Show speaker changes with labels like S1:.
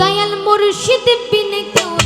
S1: দয়াল মুর্শিদ বিন কেউ